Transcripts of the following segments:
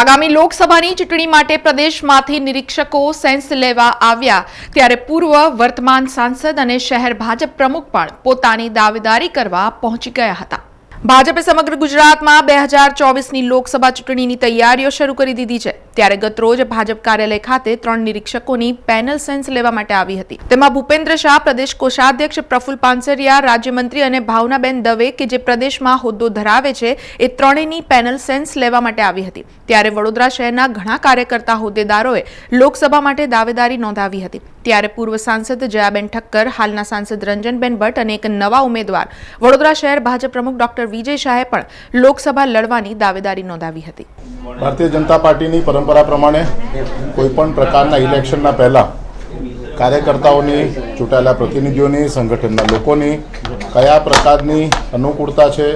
આગામી લોકસભાની ચૂંટણી માટે પ્રદેશમાંથી નિરીક્ષકો સેન્સ લેવા આવ્યા. ત્યારે પૂર્વ વર્તમાન સાંસદ અને શહેર ભાજપ પ્રમુખ પણ પોતાની દાવેદારી કરવા પહોંચી ગયા હતા. ભાજપે સમગ્ર ગુજરાતમાં બે હજાર ચોવીસની લોકસભા ચૂંટણીની તૈયારીઓ શરૂ કરી દીધી છે. ત્યારે ગતરોજ ભાજપ કાર્યાલય ખાતે ત્રણ નિરીક્ષકોની પેનલ સેન્સ લેવા માટે આવી હતી. તેમાં ભૂપેન્દ્ર શાહ, પ્રદેશ કોષાધ્યક્ષ પ્રફુલ પાનસરિયા, રાજ્યમંત્રી અને ભાવનાબેન દવે કે જે પ્રદેશમાં હોદ્દો ધરાવે છે, એ ત્રણેયની પેનલ સેન્સ લેવા માટે આવી હતી. ત્યારે વડોદરા શહેરના ઘણા કાર્યકર્તા હોદ્દેદારોએ લોકસભા માટે દાવેદારી નોંધાવી હતી. ત્યારે પૂર્વ સાંસદ જયાબેન ઠક્કર, હાલના સાંસદ રંજનબેન ભટ્ટ અને એક નવા ઉમેદવાર વડોદરા શહેર ભાજપ પ્રમુખ ડોક્ટર વિજય શાહે પણ લોકસભા લડવાની દાવેદારી નોંધાવી હતી. ભારતીય જનતા પાર્ટીની પરંપરા પ્રમાણે કોઈપણ પ્રકારના ઇલેક્શનના પહેલાં કાર્યકર્તાઓની, ચૂંટાયેલા પ્રતિનિધિઓની, સંગઠનના લોકોની કયા પ્રકારની અનુકૂળતા છે,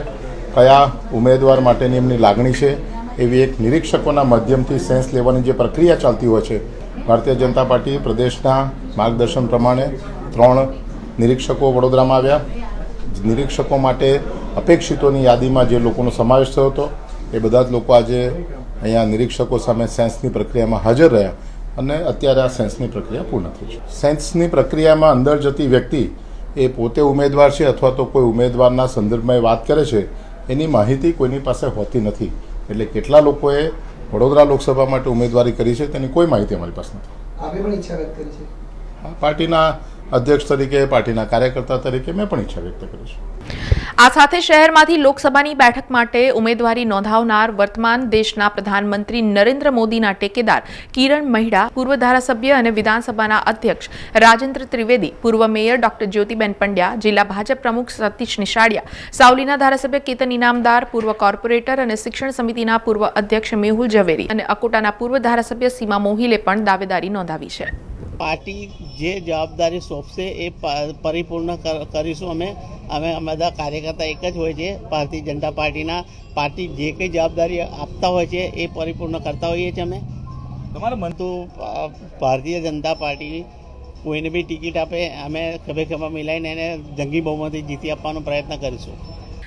કયા ઉમેદવાર માટેની એમની લાગણી છે, એવી એક નિરીક્ષકોના માધ્યમથી સેન્સ લેવાની જે પ્રક્રિયા ચાલતી હોય છે, ભારતીય જનતા પાર્ટી પ્રદેશના માર્ગદર્શન પ્રમાણે ત્રણ નિરીક્ષકો વડોદરામાં આવ્યા. નિરીક્ષકો માટે અપેક્ષિતોની યાદીમાં જે લોકોનો સમાવેશ થયો હતો એ બધા જ લોકો આજે અહીંયા નિરીક્ષકો સામે સેન્સની પ્રક્રિયામાં હાજર રહ્યા અને અત્યારે આ સેન્સની પ્રક્રિયા પૂર્ણ થઈ છે. સેન્સની પ્રક્રિયામાં અંદર જતી વ્યક્તિ એ પોતે ઉમેદવાર છે અથવા તો કોઈ ઉમેદવારના સંદર્ભમાં વાત કરે છે એની માહિતી કોઈની પાસે હોતી નથી. એટલે કેટલા લોકોએ વડોદરા લોકસભા માટે ઉમેદવારી કરી છે તેની કોઈ માહિતી અમારી પાસે નથી. પાર્ટીના અધ્યક્ષ તરીકે પાર્ટીના કાર્યકર્તા તરીકે મેં પણ ઈચ્છા વ્યક્ત કરી છે. આ સાથે શહેરમાંથી લોકસભાની બેઠક માટે ઉમેદવારી નોંધાવનાર વર્તમાન દેશના પ્રધાનમંત્રી નરેન્દ્ર મોદીના ટેકેદાર કિરણ મહિડા, પૂર્વ ધારાસભ્ય અને વિધાનસભાના અધ્યક્ષ રાજેન્દ્ર ત્રિવેદી, પૂર્વ મેયર ડોક્ટર જ્યોતિબેન પંડ્યા, જિલ્લા ભાજપ પ્રમુખ સતીશ નિશાળિયા, સાવલીના ધારાસભ્ય કેતન ઇનામદાર પૂર્વ કોર્પોરેટર અને શિક્ષણ સમિતિના પૂર્વ અધ્યક્ષ મેહુલ ઝવેરી અને અકોટાના પૂર્વ ધારાસભ્ય સીમા મોહિલે પણ દાવેદારી નોંધાવી છે. પાર્ટી જે જવાબદારી સોંપશે એ પરિપૂર્ણ કર- કરીશું અમે. અમે અમે બધા કાર્યકર્તા એક જ હોય છે ભારતીય જનતા પાર્ટીના. પાર્ટી જે કંઈ જવાબદારી આપતા હોય છે એ પરિપૂર્ણ કરતા હોઈએ છીએ અમે. તમારે મન તો ભારતીય જનતા પાર્ટી કોઈને બી ટિકિટ આપે અમે ખભે ખભા મિલાઈને એને જંગી બહુમતી જીતી આપવાનો પ્રયત્ન કરીશું.